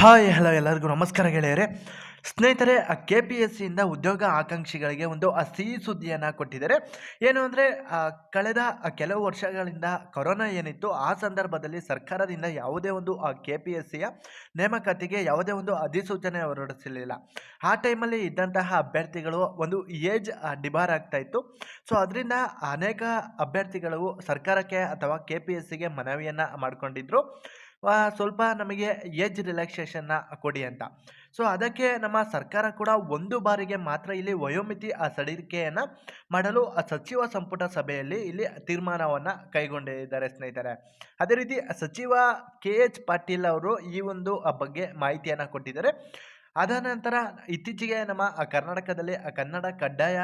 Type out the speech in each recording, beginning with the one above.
Hi, hello ಎಲ್ಲರಿಗೂ ನಮಸ್ಕಾರ ಗೆಳೆಯರೆ. ಸ್ನೇಹಿತರೆ, ಆ ಕೆ ಪಿ ಎಸ್ ಸಿಯಿಂದ ಉದ್ಯೋಗ ಆಕಾಂಕ್ಷಿಗಳಿಗೆ ಒಂದು ಅಸಿ ಸುದ್ದಿಯನ್ನು ಕೊಟ್ಟಿದ್ದಾರೆ. ಏನು ಅಂದರೆ ಕಳೆದ ಕೆಲವು ವರ್ಷಗಳಿಂದ ಕೊರೋನಾ ಏನಿತ್ತು, ಆ ಸಂದರ್ಭದಲ್ಲಿ ಸರ್ಕಾರದಿಂದ ಯಾವುದೇ ಒಂದು, ಆ ಕೆ ಪಿ ಎಸ್ ಸಿಯ ನೇಮಕಾತಿಗೆ ಯಾವುದೇ ಒಂದು ಅಧಿಸೂಚನೆ ಹೊರಡಿಸಲಿಲ್ಲ. ಆ ಟೈಮಲ್ಲಿ ಇದ್ದಂತಹ ಅಭ್ಯರ್ಥಿಗಳು ಒಂದು ಏಜ್ ಡಿಬಾರ್ ಆಗ್ತಾ ಇತ್ತು. ಸೊ, ಅದರಿಂದ ಅನೇಕ ಅಭ್ಯರ್ಥಿಗಳು ಸರ್ಕಾರಕ್ಕೆ ಅಥವಾ ಕೆ ಪಿ ಎಸ್ ಸಿಗೆ ಮನವಿಯನ್ನು ಮಾಡಿಕೊಂಡಿದ್ರು. ಸ್ವಲ್ಪ ನಮಗೆ ಏಜ್ ರಿಲ್ಯಾಕ್ಸೇಷನ್ನ ಕೊಡಿ ಅಂತ. ಸೊ ಅದಕ್ಕೆ ನಮ್ಮ ಸರ್ಕಾರ ಕೂಡ ಒಂದು ಬಾರಿಗೆ ಮಾತ್ರ ಇಲ್ಲಿ ವಯೋಮಿತಿ ಆ ಸಡಿಲಿಕೆಯನ್ನು ಮಾಡಲು ಸಚಿವ ಸಂಪುಟ ಸಭೆಯಲ್ಲಿ ಇಲ್ಲಿ ತೀರ್ಮಾನವನ್ನು ಕೈಗೊಂಡಿದ್ದಾರೆ ಸ್ನೇಹಿತರೆ. ಅದೇ ರೀತಿ ಸಚಿವ ಕೆ ಎಚ್ ಪಾಟೀಲ್ ಅವರು ಈ ಒಂದು ಬಗ್ಗೆ ಮಾಹಿತಿಯನ್ನು ಕೊಟ್ಟಿದ್ದಾರೆ. ಅದ ನಂತರ ಇತ್ತೀಚೆಗೆ ನಮ್ಮ ಕರ್ನಾಟಕದಲ್ಲಿ ಕನ್ನಡ ಕಡ್ಡಾಯ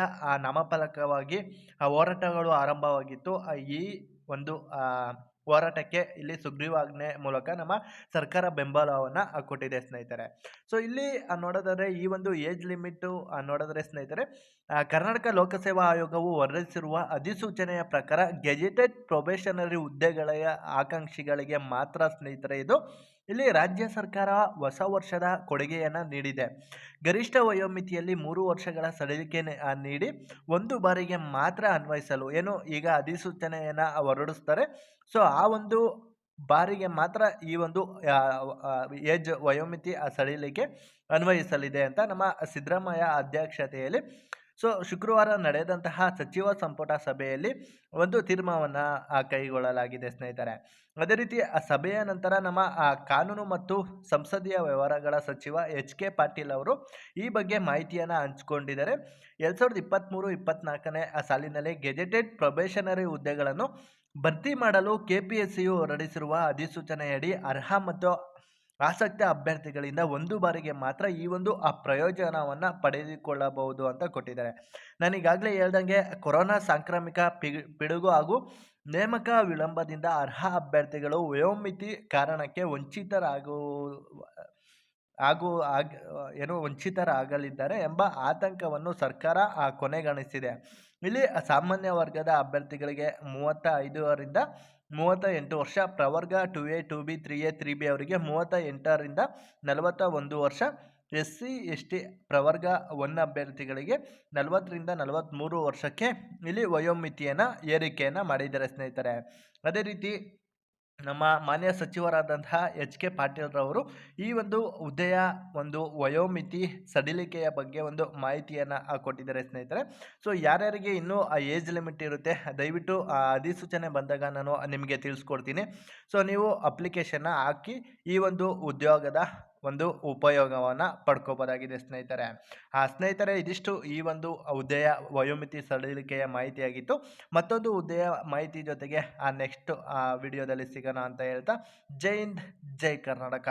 ನಾಮಫಲಕವಾಗಿ ಹೋರಾಟಗಳು ಆರಂಭವಾಗಿತ್ತು. ಈ ಒಂದು ಹೋರಾಟಕ್ಕೆ ಇಲ್ಲಿ ಸುಗ್ರೀವಾಜ್ಞೆ ಮೂಲಕ ನಮ್ಮ ಸರ್ಕಾರ ಬೆಂಬಲವನ್ನು ಕೊಟ್ಟಿದೆ ಸ್ನೇಹಿತರೆ. ಸೊ ಇಲ್ಲಿ ನೋಡೋದಾದರೆ ಈ ಒಂದು ಏಜ್ ಲಿಮಿಟು ನೋಡೋದ್ರೆ ಸ್ನೇಹಿತರೆ ಕರ್ನಾಟಕ ಲೋಕಸೇವಾ ಆಯೋಗವು ಹೊರಡಿಸಿರುವ ಅಧಿಸೂಚನೆಯ ಪ್ರಕಾರ ಗೆಜೆಟೆಡ್ ಪ್ರೊಬೇಷನರಿ ಹುದ್ದೆಗಳ ಆಕಾಂಕ್ಷಿಗಳಿಗೆ ಮಾತ್ರ ಸ್ನೇಹಿತರೆ ಇದು. ಇಲ್ಲಿ ರಾಜ್ಯ ಸರ್ಕಾರ ಹೊಸ ವರ್ಷದ ಕೊಡುಗೆಯನ್ನು ನೀಡಿದೆ. ಗರಿಷ್ಠ ವಯೋಮಿತಿಯಲ್ಲಿ ಮೂರು ವರ್ಷಗಳ ಸಡಿಲಿಕೆ ನೀಡಿ ಒಂದು ಬಾರಿಗೆ ಮಾತ್ರ ಅನ್ವಯಿಸಲು. ಏನು, ಈಗ ಅಧಿಸೂಚನೆಯನ್ನು ಹೊರಡಿಸ್ತಾರೆ. ಸೊ ಆ ಒಂದು ಬಾರಿಗೆ ಮಾತ್ರ ಈ ಒಂದು ಏಜ್ ವಯೋಮಿತಿ ಸಡಿಲಿಕೆ ಅನ್ವಯಿಸಲಿದೆ ಅಂತ ನಮ್ಮ ಸಿದ್ದರಾಮಯ್ಯ ಅಧ್ಯಕ್ಷತೆಯಲ್ಲಿ ಸೊ, ಶುಕ್ರವಾರ ನಡೆದಂತಹ ಸಚಿವ ಸಂಪುಟ ಸಭೆಯಲ್ಲಿ ಒಂದು ತೀರ್ಮಾನವನ್ನು ಕೈಗೊಳ್ಳಲಾಗಿದೆ ಸ್ನೇಹಿತರೆ. ಅದೇ ರೀತಿ, ಆ ಸಭೆಯ ನಂತರ ನಮ್ಮ ಕಾನೂನು ಮತ್ತು ಸಂಸದೀಯ ವ್ಯವಹಾರಗಳ ಸಚಿವ ಎಚ್. ಕೆ. ಪಾಟೀಲ್ ಅವರು ಈ ಬಗ್ಗೆ ಮಾಹಿತಿಯನ್ನು ಹಂಚಿಕೊಂಡಿದ್ದಾರೆ. ಎರಡು ಸಾವಿರದ ಇಪ್ಪತ್ತ್ಮೂರು ಇಪ್ಪತ್ತ್ನಾಲ್ಕನೇ ಸಾಲಿನಲ್ಲಿ ಗೆಜೆಟೆಡ್ ಪ್ರೊಬೇಷನರಿ ಹುದ್ದೆಗಳನ್ನು ಭರ್ತಿ ಮಾಡಲು ಕೆ ಪಿ ಎಸ್ ಸಿಯು ಹೊರಡಿಸಿರುವ ಅಧಿಸೂಚನೆಯಡಿ ಅರ್ಹ ಮತ್ತು ಆಸಕ್ತ ಅಭ್ಯರ್ಥಿಗಳಿಂದ ಒಂದು ಬಾರಿಗೆ ಮಾತ್ರ ಈ ಒಂದು ಆ ಪ್ರಯೋಜನವನ್ನು ಪಡೆದುಕೊಳ್ಳಬಹುದು ಅಂತ ಕೊಟ್ಟಿದ್ದಾರೆ. ನಾನೀಗಾಗಲೇ ಹೇಳ್ದಂಗೆ ಕೊರೋನಾ ಸಾಂಕ್ರಾಮಿಕ ಪಿಡುಗು ಹಾಗೂ ನೇಮಕ ವಿಳಂಬದಿಂದ ಅರ್ಹ ಅಭ್ಯರ್ಥಿಗಳು ವಯೋಮಿತಿ ಕಾರಣಕ್ಕೆ ವಂಚಿತರಾಗು ಹಾಗೂ ಆಗ, ಏನು ವಂಚಿತರಾಗಲಿದ್ದಾರೆ ಎಂಬ ಆತಂಕವನ್ನು ಸರ್ಕಾರ ಕೊನೆಗಾಣಿಸಿದೆ. ಇಲ್ಲಿ ಸಾಮಾನ್ಯ ವರ್ಗದ ಅಭ್ಯರ್ಥಿಗಳಿಗೆ ಮೂವತ್ತ ಐದರಿಂದ ಮೂವತ್ತ ಎಂಟು ವರ್ಷ, ಪ್ರವರ್ಗ two A two B three A three B ಅವರಿಗೆ ಮೂವತ್ತ ಎಂಟರಿಂದ ನಲವತ್ತ ಒಂದು ವರ್ಷ ಎಸ್ ಸಿ ಎಸ್ ಟಿ ಪ್ರವರ್ಗ ಒನ್ ಅಭ್ಯರ್ಥಿಗಳಿಗೆ ನಲವತ್ತರಿಂದ ನಲವತ್ತ್ಮೂರು ವರ್ಷಕ್ಕೆ ಇಲ್ಲಿ ವಯೋಮಿತಿಯನ್ನು, ಏರಿಕೆಯನ್ನು ಮಾಡಿದ್ದಾರೆ ಸ್ನೇಹಿತರೆ. ಅದೇ ರೀತಿ ನಮ್ಮ ಮಾನ್ಯ ಸಚಿವರಾದಂತಹ ಎಚ್ ಕೆ ಪಾಟೀಲ್ರವರು ಈ ಒಂದು ಹುದ್ದೆಯ ಒಂದು ವಯೋಮಿತಿ ಸಡಿಲಿಕೆಯ ಬಗ್ಗೆ ಒಂದು ಮಾಹಿತಿಯನ್ನು ಕೊಟ್ಟಿದ್ದಾರೆ ಸ್ನೇಹಿತರೆ. ಸೊ, ಯಾರ್ಯಾರಿಗೆ ಇನ್ನೂ ಆ ಏಜ್ ಲಿಮಿಟ್ ಇರುತ್ತೆ, ದಯವಿಟ್ಟು ಆ ಅಧಿಸೂಚನೆ ಬಂದಾಗ ನಾನು ನಿಮಗೆ ತಿಳಿಸ್ಕೊಡ್ತೀನಿ. ಸೊ, ನೀವು ಅಪ್ಲಿಕೇಶನ್ನ ಹಾಕಿ ಈ ಒಂದು ಉದ್ಯೋಗದ ಒಂದು ಉಪಯೋಗವನ್ನು ಪಡ್ಕೋಬೋದಾಗಿದೆ ಸ್ನೇಹಿತರೆ. ಆ ಸ್ನೇಹಿತರೆ, ಇದಿಷ್ಟು ಈ ಒಂದು ಹುದ್ದೆಯ ವಯೋಮಿತಿ ಸಡಿಲಿಕೆಯ ಮಾಹಿತಿಯಾಗಿತ್ತು. ಮತ್ತೊಂದು ಹುದ್ದೆಯ ಮಾಹಿತಿ ಜೊತೆಗೆ ಆ ನೆಕ್ಸ್ಟ್ ವಿಡಿಯೋದಲ್ಲಿ ಸಿಗೋಣ ಅಂತ ಹೇಳ್ತಾ, ಜೈ ಹಿಂದ್, ಜೈ ಕರ್ನಾಟಕ.